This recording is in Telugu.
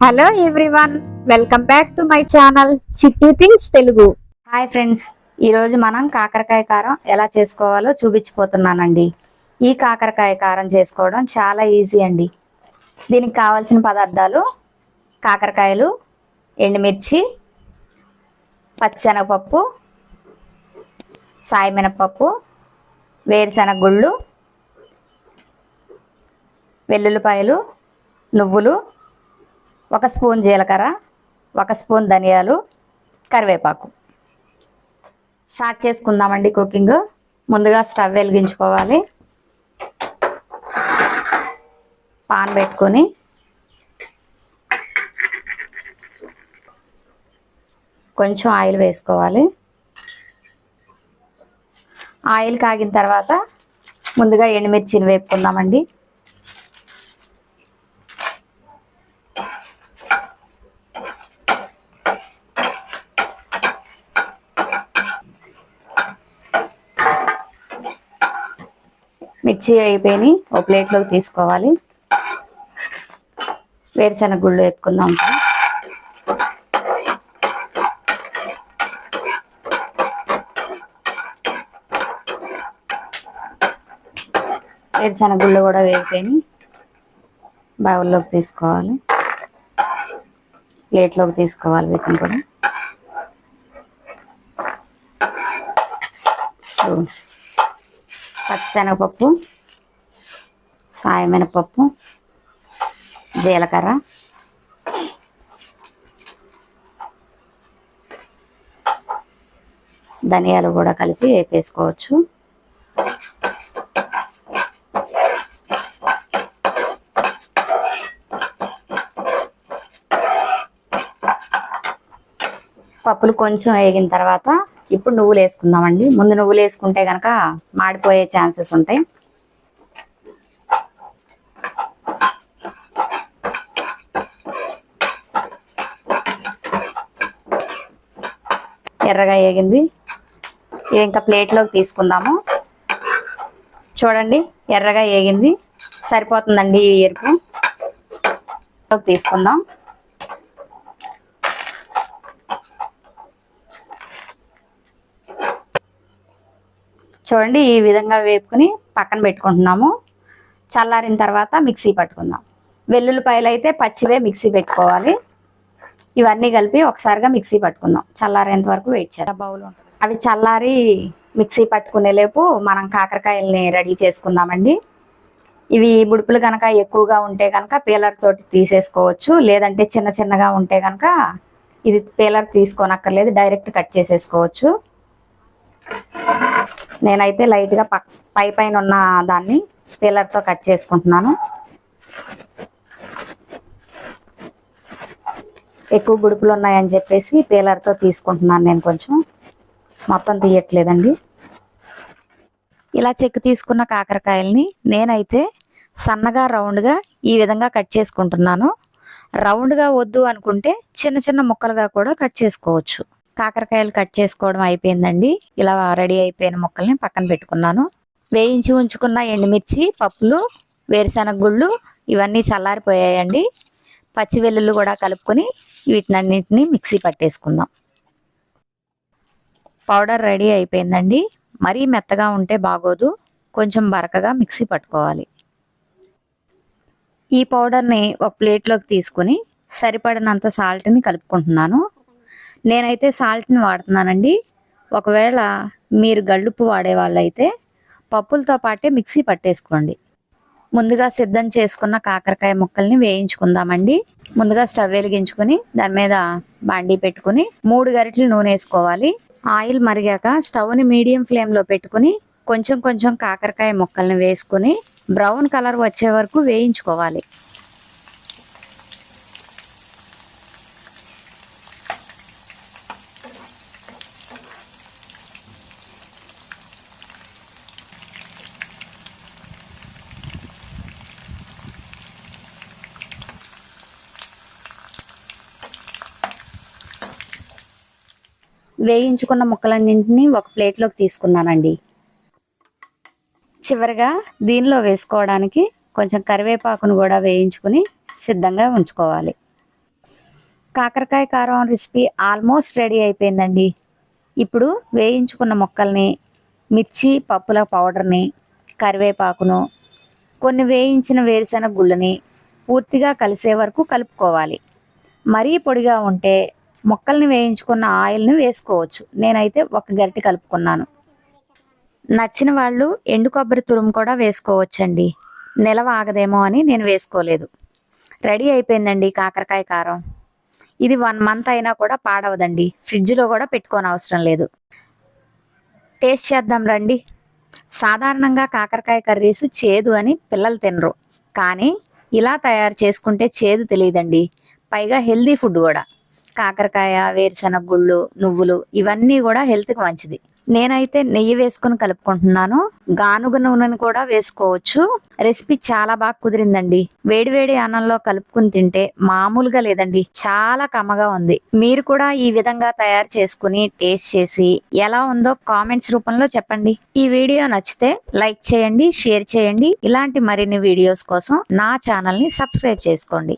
Hello everyone welcome back to my channel Chitti things Telugu hi friends ఈరోజు మనం కాకరకాయ కారం ఎలా చేసుకోవాలో చూపించిపోతున్నానండి. ఈ కాకరకాయ కారం చేసుకోవడం చాలా ఈజీ అండి. దీనికి కావాల్సిన పదార్థాలు కాకరకాయలు ఎండుమిర్చి పచ్చిశనగపప్పు సాయి మినపప్పు వేరుశనగ గుళ్ళు వెల్లుల్లిపాయలు నువ్వులు ఒక స్పూన్ జీలకర్ర ఒక స్పూన్ ధనియాలు కరివేపాకు. స్టార్ట్ చేసుకుందామండి కుకింగ్. ముందుగా స్టవ్ వెలిగించుకోవాలి. పాన్ పెట్టుకొని కొంచెం ఆయిల్ వేసుకోవాలి. ఆయిల్ కాగిన తర్వాత ముందుగా ఎండుమిర్చిని వేపుకుందామండి. మిర్చి అయిపోయి ఒక ప్లేట్లోకి తీసుకోవాలి. వేరుశనగ గుళ్ళు వేపుకుందాం. వేరుశనగ గుళ్ళు కూడా వేగిపోయి బౌల్లోకి తీసుకోవాలి. ప్లేట్లోకి తీసుకోవాలి వీటిని కూడా. పచ్చిశనగపప్పు సాయమినపప్పు జీలకర్ర ధనియాలు కూడా కలిపి వేపేసుకోవచ్చు పప్పులు కొంచెం వేగిన తర్వాత ఇప్పుడు నువ్వులు వేసుకుందామండి ముందు నువ్వులు వేసుకుంటే కనుక మాడిపోయే ఛాన్సెస్ ఉంటాయి. ఎర్రగా వేగింది ఇది ఇంకా ప్లేట్లోకి తీసుకుందాము. చూడండి ఎర్రగా వేగింది సరిపోతుందండి ఈ ఎరుపు. తీసుకుందాం. చూడండి ఈ విధంగా వేపుకుని పక్కన పెట్టుకుంటున్నాము. చల్లారిన తర్వాత మిక్సీ పట్టుకుందాం. వెల్లుల్లిపాయలు అయితే పచ్చివే మిక్సీ పెట్టుకోవాలి. ఇవన్నీ కలిపి ఒకసారిగా మిక్సీ పట్టుకుందాం. చల్లారేంత వరకు వెయిట్ చేద్దాం. బౌల్ అవి చల్లారి మిక్సీ పట్టుకునే లేపు మనం కాకరకాయల్ని రెడీ చేసుకుందామండి. ఇవి బుడుపులు కనుక ఎక్కువగా ఉంటే కనుక పీలర్ తోటి తీసేసుకోవచ్చు. లేదంటే చిన్న చిన్నగా ఉంటే కనుక ఇది పీలర్ తీసుకోనక్కర్లేదు డైరెక్ట్ కట్ చేసేసుకోవచ్చు. నేనైతే లైట్గా పక్ పై పైన ఉన్న దాన్ని పీలర్తో కట్ చేసుకుంటున్నాను. ఎక్కువ గుడుపులు ఉన్నాయని చెప్పేసి పీలర్తో తీసుకుంటున్నాను నేను కొంచెం. మొత్తం తీయట్లేదండి. ఇలా చెక్కు తీసుకున్న కాకరకాయల్ని నేనైతే సన్నగా రౌండ్గా ఈ విధంగా కట్ చేసుకుంటున్నాను. రౌండ్గా వద్దు అనుకుంటే చిన్న చిన్న ముక్కలుగా కూడా కట్ చేసుకోవచ్చు. కాకరకాయలు కట్ చేసుకోవడం అయిపోయిందండి. ఇలా రెడీ అయిపోయిన ముక్కల్ని పక్కన పెట్టుకున్నాను. వేయించి ఉంచుకున్న ఎండుమిర్చి పప్పులు వేరుశనగ గుళ్ళు ఇవన్నీ చల్లారిపోయాయండి. పచ్చి వెల్లుల్లి కూడా కలుపుకొని వీటినన్నింటినీ మిక్సీ పట్టేసుకుందాం. పౌడర్ రెడీ అయిపోయిందండి. మరీ మెత్తగా ఉంటే బాగోదు. కొంచెం బరకగా మిక్సీ పట్టుకోవాలి. ఈ పౌడర్ని ఒక ప్లేట్లోకి తీసుకుని సరిపడినంత సాల్ట్ని కలుపుకుంటున్నాను. నేనైతే సాల్ట్ని వాడుతున్నానండి. ఒకవేళ మీరు గళ్ళుప్పు వాడే వాళ్ళైతే పప్పులతో పాటే మిక్సీ పట్టేసుకోండి. ముందుగా సిద్ధం చేసుకున్న కాకరకాయ ముక్కల్ని వేయించుకుందామండి. ముందుగా స్టవ్ వెలిగించుకుని దాని మీద బాండీ పెట్టుకుని మూడు గరిటలు నూనె వేసుకోవాలి. ఆయిల్ మరిగాక స్టవ్ని మీడియం ఫ్లేమ్లో పెట్టుకుని కొంచెం కొంచెం కాకరకాయ ముక్కల్ని వేసుకుని బ్రౌన్ కలర్ వచ్చే వరకు వేయించుకోవాలి. వేయించుకున్న ముక్కలన్నింటినీ ఒక ప్లేట్లోకి తీసుకున్నానండి. చివరిగా దీనిలో వేసుకోవడానికి కొంచెం కరివేపాకును కూడా వేయించుకుని సిద్ధంగా ఉంచుకోవాలి. కాకరకాయ కారం రెసిపీ ఆల్మోస్ట్ రెడీ అయిపోయిందండి. ఇప్పుడు వేయించుకున్న ముక్కల్ని మిర్చి పప్పుల పౌడర్ని కరివేపాకును కొన్ని వేయించిన వేరుశెనగ గుళ్ళని పూర్తిగా కలిసే వరకు కలుపుకోవాలి. మరీ పొడిగా ఉంటే మొక్కల్ని వేయించుకున్న ఆయిల్ని వేసుకోవచ్చు. నేనైతే ఒక గరిటె కలుపుకున్నాను. నచ్చిన వాళ్ళు ఎండు కొబ్బరి తురుము కూడా వేసుకోవచ్చండి. నిలవ ఆగదేమో అని నేను వేసుకోలేదు. రెడీ అయిపోయిందండి కాకరకాయ కారం. ఇది వన్ మంత్ అయినా కూడా పాడవదండి. ఫ్రిడ్జ్లో కూడా పెట్టుకోని అవసరం లేదు. టేస్ట్ చేద్దాం రండి. సాధారణంగా కాకరకాయ కర్రీస్ చేదు అని పిల్లలు తినరు. కానీ ఇలా తయారు చేసుకుంటే చేదు తెలియదండి. పైగా హెల్దీ ఫుడ్ కూడా. కాకరకాయ వేరుశనగ గుళ్ళు నువ్వులు ఇవన్నీ కూడా హెల్త్కి మంచిది. నేనైతే నెయ్యి వేసుకుని కలుపుకుంటున్నాను. గానుగ నూనెని కూడా వేసుకోవచ్చు. రెసిపీ చాలా బాగా కుదిరిందండి. వేడివేడి అన్నంలో కలుపుకుని తింటే మామూలుగా లేదండి. చాలా కమ్మగా ఉంది. మీరు కూడా ఈ విధంగా తయారు చేసుకుని టేస్ట్ చేసి ఎలా ఉందో కామెంట్స్ రూపంలో చెప్పండి. ఈ వీడియో నచ్చితే లైక్ చేయండి షేర్ చేయండి. ఇలాంటి మరిన్ని వీడియోస్ కోసం నా ఛానల్ని సబ్స్క్రైబ్ చేసుకోండి.